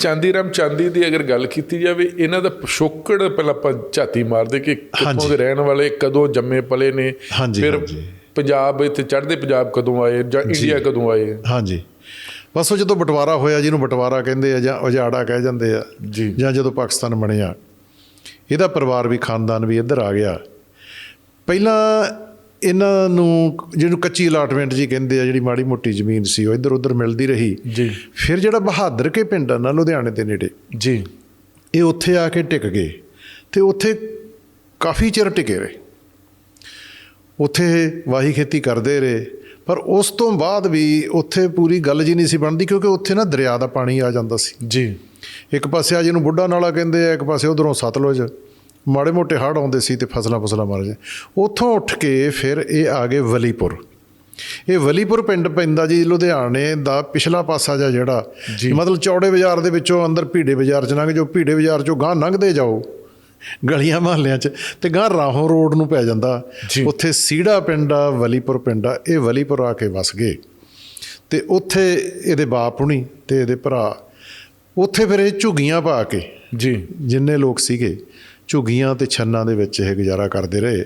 ਚਾਂਦੀ ਰਾਮ ਚਾਂਦੀ ਦੀ ਅਗਰ ਗੱਲ ਕੀਤੀ ਜਾਵੇ ਇਹਨਾਂ ਦਾ ਪਿਛੋਕੜ ਪਹਿਲਾਂ ਆਪਾਂ ਝਾਤੀ ਮਾਰਦੇ ਕਿ ਕਿੱਥੋਂ। ਦੇ ਰਹਿਣ ਵਾਲੇ ਕਦੋਂ ਜੰਮੇ ਪਲੇ ਨੇ ਫਿਰ। ਪੰਜਾਬ ਇੱਥੇ ਚੜ੍ਹਦੇ ਪੰਜਾਬ ਕਦੋਂ ਆਏ ਜਾਂ ਇੰਡੀਆ ਕਦੋਂ ਆਏ ਹਾਂਜੀ ਬਸ ਉਹ ਜਦੋਂ ਬਟਵਾਰਾ ਹੋਇਆ ਜਿਹਨੂੰ ਬਟਵਾਰਾ ਕਹਿੰਦੇ ਆ ਜਾਂ ਉਜਾੜਾ ਕਹਿ ਜਾਂਦੇ ਆ ਜੀ। ਜਾਂ ਜਦੋਂ ਪਾਕਿਸਤਾਨ ਬਣਿਆ ਇਹਦਾ ਪਰਿਵਾਰ ਵੀ ਖਾਨਦਾਨ ਵੀ ਇੱਧਰ ਆ ਗਿਆ ਪਹਿਲਾਂ ਇਹਨਾਂ ਨੂੰ ਜਿਹਨੂੰ ਕੱਚੀ ਅਲਾਟਮੈਂਟ ਜੀ ਕਹਿੰਦੇ ਆ ਜਿਹੜੀ ਮਾੜੀ ਮੋਟੀ ਜ਼ਮੀਨ ਸੀ ਉਹ ਇੱਧਰ ਉੱਧਰ ਮਿਲਦੀ ਰਹੀ। ਜੀ। ਫਿਰ ਜਿਹੜਾ ਬਹਾਦਰ ਕੇ ਪਿੰਡ ਆ ਨਾ ਲੁਧਿਆਣੇ ਦੇ ਨੇੜੇ ਜੀ। ਇਹ ਉੱਥੇ ਆ ਕੇ ਟਿਕ ਗਏ ਤੇ ਉੱਥੇ ਕਾਫੀ ਚਿਰ ਟਿਕੇ ਰਹੇ। ਉੱਥੇ ਵਾਹੀ ਖੇਤੀ ਕਰਦੇ ਰਹੇ ਪਰ ਉਸ ਤੋਂ ਬਾਅਦ ਵੀ ਉੱਥੇ ਪੂਰੀ ਗੱਲ ਜੀ ਨਹੀਂ ਸੀ ਬਣਦੀ ਕਿਉਂਕਿ ਉੱਥੇ ਨਾ ਦਰਿਆ ਦਾ ਪਾਣੀ ਆ ਜਾਂਦਾ ਸੀ। ਜੀ। ਇੱਕ ਪਾਸੇ ਆ ਜਿਹਨੂੰ ਬੁੱਢਾ ਨਾਲਾ ਕਹਿੰਦੇ ਆ ਇੱਕ ਪਾਸੇ ਉਧਰੋਂ ਸਤਲੁਜ। ਮਾੜੇ ਮੋਟੇ ਹੜ੍ਹ ਆਉਂਦੇ ਸੀ ਤੇ ਫਸਲਾਂ ਫਸਲਾਂ ਮਰ ਜਾ ਉੱਥੋਂ ਉੱਠ ਕੇ ਫਿਰ ਇਹ ਆ ਗਏ ਵਲੀਪੁਰ। ਇਹ ਵਲੀਪੁਰ ਪਿੰਡ ਪੈਂਦਾ ਜੀ ਲੁਧਿਆਣੇ ਦਾ ਪਿਛਲਾ ਪਾਸਾ ਜਿਹਾ ਜਿਹੜਾ। ਜੀ। ਮਤਲਬ ਚੌੜੇ ਬਾਜ਼ਾਰ ਦੇ ਵਿੱਚੋਂ ਅੰਦਰ ਭੀੜੇ ਬਾਜ਼ਾਰ ਚ ਲੰਘ ਜਾਓ ਭੀੜੇ ਬਾਜ਼ਾਰ ਚੋਂ ਗਾਂ ਲੰਘਦੇ ਜਾਓ। ਗਲੀਆਂ ਮਹੱਲਿਆਂ ਚ ਤੇ ਗਾਂ ਰਾਹੋਂ ਰੋਡ ਨੂੰ ਪੈ ਜਾਂਦਾ। ਜੀ। ਉੱਥੇ ਸੀੜਾ ਪਿੰਡ ਆ ਵਲੀਪੁਰ ਪਿੰਡ ਆ ਇਹ ਵਲੀਪੁਰ ਆ ਕੇ ਵਸ ਗਏ। ਤੇ ਉੱਥੇ ਇਹਦੇ ਬਾਪ ਹੁਣੀ ਤੇ ਇਹਦੇ ਭਰਾ। ਉੱਥੇ ਫਿਰ ਇਹ ਝੁੱਗੀਆਂ ਪਾ ਕੇ ਜੀ। ਜਿੰਨੇ ਲੋਕ ਸੀਗੇ ਝੁੱਗੀਆਂ ਤੇ ਛੰਨਾਂ ਦੇ ਵਿੱਚ ਇਹ ਗੁਜ਼ਾਰਾ ਕਰਦੇ ਰਹੇ।